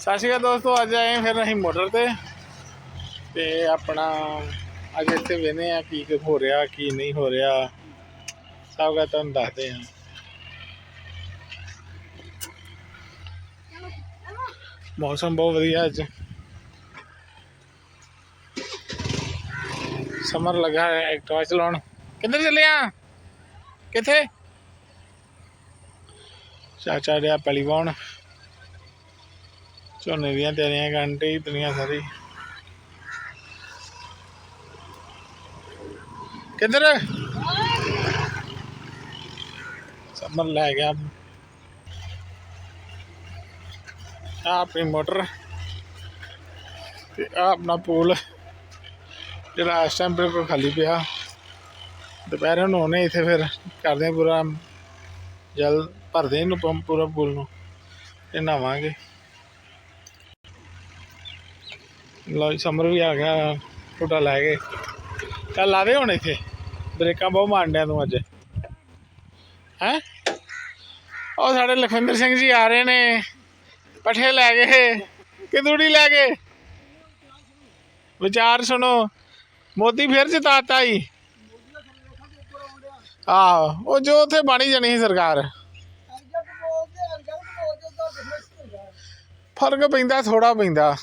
ਸਤਿ ਸ਼੍ਰੀ ਅਕਾਲ ਦੋਸਤੋ, ਅੱਜ ਆਏ ਫਿਰ ਅਸੀਂ ਮੋਟਰ ਤੇ ਤੇ ਆਪਣਾ ਅੱਜ ਇੱਥੇ ਵੇਨੇ ਆ ਕੀ ਹੋ ਰਿਹਾ, ਕੀ ਨਹੀਂ ਹੋ ਰਿਹਾ। ਸਭ ਕੁਝ ਤੁਹਾਨੂੰ ਦੱਸਦੇ ਹਾਂ। ਮੌਸਮ ਬਹੁਤ ਵਧੀਆ ਅੱਜ। ਸਮਰ ਲੱਗਾ ਹੈ, ਐਕਟਿਵਾ ਚਲਾਉਣ। ਕਿੱਧਰ ਚੱਲੇ ਆ? ਕਿੱਥੇ? ਚਾਚਾ ਡਿਆ ਪੈਲੀ ਵਾਉਣ ਝੋਨੇ ਦੀਆਂ ਤਿਆਰੀਆਂ ਕਰਨ ਤੇ ਦੁਨੀਆ ਸਾਰੀ। ਕਿੱਧਰ? ਸਮਰ ਲੈ ਗਿਆ। ਆ ਆਪਣੀ ਮੋਟਰ ਤੇ ਆ ਆਪਣਾ ਪੂਲ। ਜਿਹੜਾ ਇਸ ਟਾਈਮ ਬਿਲਕੁਲ ਖਾਲੀ ਪਿਆ। ਦੁਪਹਿਰੇ ਨੂੰ ਉਹਨੇ ਇੱਥੇ ਫਿਰ ਕਰਦੇ ਆ ਪੂਰਾ ਜਲ ਭਰਦੇ ਇਹਨੂੰ ਪੰਪ ਪੂਰਾ ਪੂਲ ਨੂੰ ਤੇ ਨਹਾਵਾਂਗੇ। ਲੋ ਸਮਰ ਵੀ ਆ ਗਿਆ ਟੋਟਾ ਲੈ ਗਏ ਚੱਲ ਲਾ ਦੇ ਹੁਣ ਇੱਥੇ। ਬ੍ਰੇਕਾਂ ਬਹੁਤ ਮਾਰਡਿਆ ਤੂੰ ਅੱਜ। ਹੈ? ਉਹ ਸਾਡੇ ਲਖਵਿੰਦਰ ਸਿੰਘ ਜੀ ਆ ਰਹੇ ਨੇ। ਪੱਠੇ ਲੈ ਗਏ ਕਿ ਲੈ ਗਏ ਵਿਚਾਰ ਸੁਣੋ। ਮੋਦੀ ਫਿਰ ਜਿਤਾਤਾ ਹੀ ਆਹ, ਉਹ ਜੋ ਉੱਥੇ ਬਣੀ ਜਾਣੀ ਸੀ ਸਰਕਾਰ। ਫ਼ਰਕ ਪੈਂਦਾ ਥੋੜਾ ਪੈਂਦਾ।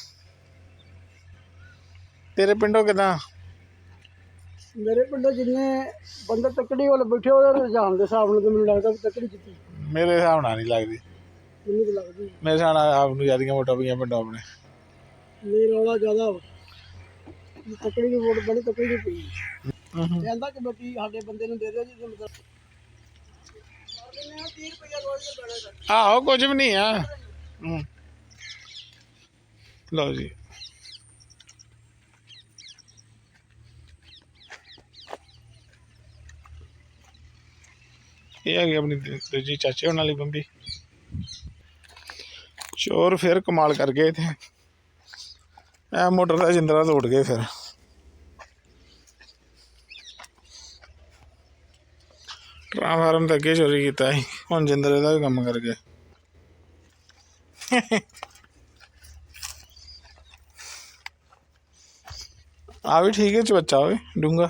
ਤੇਰੇ ਪਿੰਡੋਂ ਕਿਦਾਂ? ਮੇਰੇ ਪਿੰਡੋਂ ਜਿੰਨੇ ਬੰਦੇ ਤੱਕੜੀ ਵਾਲੇ ਬੈਠੇ ਉਹਦੇ ਰੁਝਾਨ ਦੇ ਹਿਸਾਬ ਨਾਲ ਤਾਂ ਮੈਨੂੰ ਲੱਗਦਾ ਵੀ ਤੱਕੜੀ ਜਿੱਤੀ ਮੇਰੇ ਹਿਸਾਬ ਨਾਲ ਨਹੀਂ ਲੱਗਦੀ। ਮੈਨੂੰ ਤਾਂ ਲੱਗਦੀ ਮੇਰੇ ਹਿਸਾਬ ਨਾਲ ਆਪ ਨੂੰ ਜਿਆਦੀਆਂ ਵੋਟਾਂ ਪਈਆਂ ਪਿੰਡੋਂ ਆਪਣੇ। ਨਹੀਂ ਰੌਲਾ ਜ਼ਿਆਦਾ ਵਾ। ਵੀ ਤੱਕੜੀ ਦੀ ਵੋਟ ਬਣੀ ਤੱਕੜੀ ਦੀ ਪਈ। ਕਹਿੰਦਾ ਕਿ ਬਾਕੀ ਸਾਡੇ ਬੰਦੇ ਨੂੰ ਦੇ ਦਿਓ ਜੀ ਤੇ ਮਤਲਬ ਕਹਿੰਦੇ ਆ 30 ਰੁਪਏ ਰੋਜ਼ ਦੇ। ਬਣੇ ਕਰ ਆਹੋ ਕੁਝ ਵੀ ਨਹੀਂ ਆ। ਲਓ ਜੀ। ਇਹ ਆ ਆਪਣੀ ਦੂਜੀ ਚਾਚੇ ਹੋਣ ਵਾਲੀ ਬੰਬੀ। ਚੋਰ ਫਿਰ ਕਮਾਲ ਕਰ ਗਏ ਤੇ ਇਹ ਮੋਟਰ ਦਾ ਜਿੰਦਰਾ ਤੋੜ ਗਏ ਫਿਰ। ਟ੍ਰਾਂਸਫਾਰਮ ਤਾਂ ਅੱਗੇ ਚੋਰੀ ਕੀਤਾ ਸੀ, ਹੁਣ ਜਿੰਦਰੇ ਦਾ ਵੀ ਕੰਮ ਕਰ ਗਏ। ਆ ਵੀ ਠੀਕ ਹੈ ਚ ਬੱਚਾ ਓਏ ਡੂੰਗਾ